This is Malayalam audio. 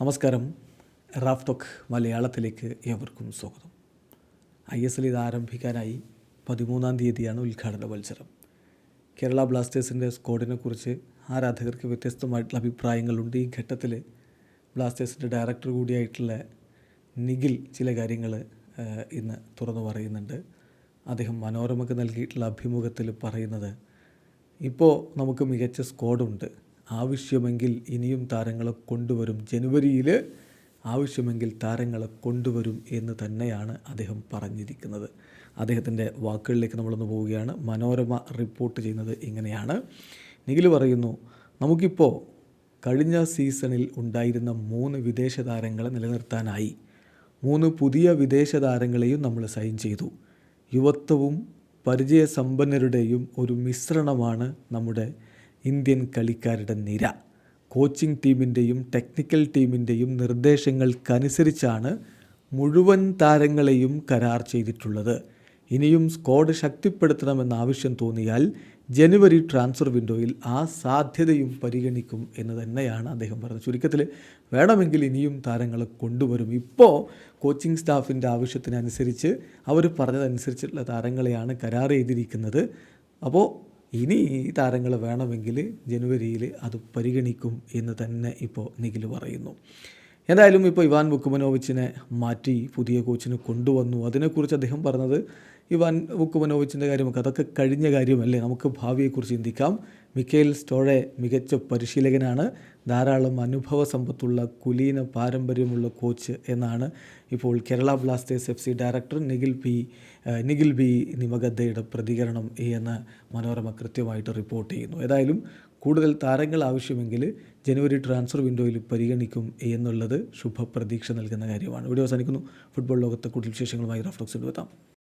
നമസ്കാരം. റാഫ് ടോക്ക് മലയാളത്തിലേക്ക് ഏവർക്കും സ്വാഗതം. ഐ എസ് എൽ ഇത് ആരംഭിക്കാനായി പതിമൂന്നാം തീയതിയാണ് ഉദ്ഘാടന മത്സരം. കേരള ബ്ലാസ്റ്റേഴ്സിന്റെ സ്ക്വാഡിനെ കുറിച്ച് ആരാധകർക്ക് വ്യത്യസ്തമായിട്ടുള്ള അഭിപ്രായങ്ങളുണ്ട്. ഈ ഘട്ടത്തിൽ ബ്ലാസ്റ്റേഴ്സിന്റെ ഡയറക്ടർ കൂടിയായിട്ടുള്ള നിഖിൽ ചില കാര്യങ്ങൾ ഇന്ന് തുറന്നു പറയുന്നുണ്ട്. അദ്ദേഹം മനോരമയ്ക്ക് നൽകിയിട്ടുള്ള അഭിമുഖത്തിൽ പറയുന്നത് ഇപ്പോൾ നമുക്ക് മികച്ച സ്ക്വാഡുണ്ട്. ആവശ്യമെങ്കിൽ ഇനിയും താരങ്ങളെ കൊണ്ടുവരും. ജനുവരിയിൽ ആവശ്യമെങ്കിൽ താരങ്ങളെ കൊണ്ടുവരും എന്ന് തന്നെയാണ് അദ്ദേഹം പറഞ്ഞിരിക്കുന്നത്. അദ്ദേഹത്തിന്റെ വാക്കുകളിലേക്ക് നമ്മളൊന്ന് പോവുകയാണ്. മനോരമ റിപ്പോർട്ട് ചെയ്യുന്നത് ഇങ്ങനെയാണ്. നിഖിൽ പറയുന്നു നമുക്കിപ്പോൾ കഴിഞ്ഞ സീസണിൽ ഉണ്ടായിരുന്ന മൂന്ന് വിദേശ താരങ്ങളെ നിലനിർത്താനായി മൂന്ന് പുതിയ വിദേശ താരങ്ങളെയും നമ്മൾ സൈൻ ചെയ്തു. യുവത്വവും പരിചയസമ്പന്നരുടെയും ഒരു മിശ്രണമാണ് നമ്മുടെ ഇന്ത്യൻ കളിക്കാരുടെ നിര. കോച്ചിങ് ടീമിന്റെയും ടെക്നിക്കൽ ടീമിന്റെയും നിർദ്ദേശങ്ങൾക്കനുസരിച്ചാണ് മുഴുവൻ താരങ്ങളെയും കരാർ ചെയ്തിട്ടുള്ളത്. ഇനിയും സ്ക്വാഡ് ശക്തിപ്പെടുത്തണമെന്ന ആവശ്യം തോന്നിയാൽ ജനുവരി ട്രാൻസ്ഫർ വിൻഡോയിൽ ആ സാധ്യതയും പരിഗണിക്കും എന്ന് തന്നെയാണ് അദ്ദേഹം പറഞ്ഞത്. ചുരുക്കത്തിൽ വേണമെങ്കിൽ ഇനിയും താരങ്ങളെ കൊണ്ടുവരും. ഇപ്പോൾ കോച്ചിങ് സ്റ്റാഫിന്റെ ആവശ്യത്തിനനുസരിച്ച് അവർ പറഞ്ഞതനുസരിച്ചുള്ള താരങ്ങളെയാണ് കരാർ ചെയ്തിരിക്കുന്നത്. അപ്പോൾ ഇനി ഈ താരങ്ങൾ വേണമെങ്കിൽ ജനുവരിയിൽ അത് പരിഗണിക്കും എന്ന് തന്നെ ഇപ്പോൾ നിഖിൽ പറയുന്നു. എന്തായാലും ഇപ്പോൾ ഇവാൻ ബുക്കുമനോവിച്ചിനെ മാറ്റി പുതിയ കോച്ചിനെ കൊണ്ടുവന്നു. അതിനെക്കുറിച്ച് അദ്ദേഹം പറഞ്ഞത് ഇവാൻ വുക്കുമനോവിച്ചിന്റെ കാര്യമൊക്കെ അതൊക്കെ കഴിഞ്ഞ കാര്യമല്ലേ? നമുക്ക് ഭാവിയെക്കുറിച്ച് ചിന്തിക്കാം. മിക്കേൽ സ്റ്റോഴെ മികച്ച പരിശീലകനാണ്. ധാരാളം അനുഭവ സമ്പത്തുള്ള കുലീന പാരമ്പര്യമുള്ള കോച്ച് എന്നാണ് ഇപ്പോൾ Kerala Blasters F C director Nikhil P Nikhil B നിമഗദ്ദയുടെ പ്രതികരണം എന്ന് മനോരമ കൃത്യമായിട്ട് റിപ്പോർട്ട് ചെയ്യുന്നു. ഏതായാലും കൂടുതൽ താരങ്ങൾ ആവശ്യമെങ്കിൽ ജനുവരി ട്രാൻസ്ഫർ വിൻഡോയിൽ പരിഗണിക്കും എന്നുള്ളത് ശുഭപ്രതീക്ഷ നൽകുന്ന കാര്യമാണ്. ഇവിടെ അവസാനിക്കുന്നു. ഫുട്ബോൾ ലോകത്തെ കൂടുതൽ വിശേഷങ്ങളുമായി റഫ്ലോക്സ് എത്താം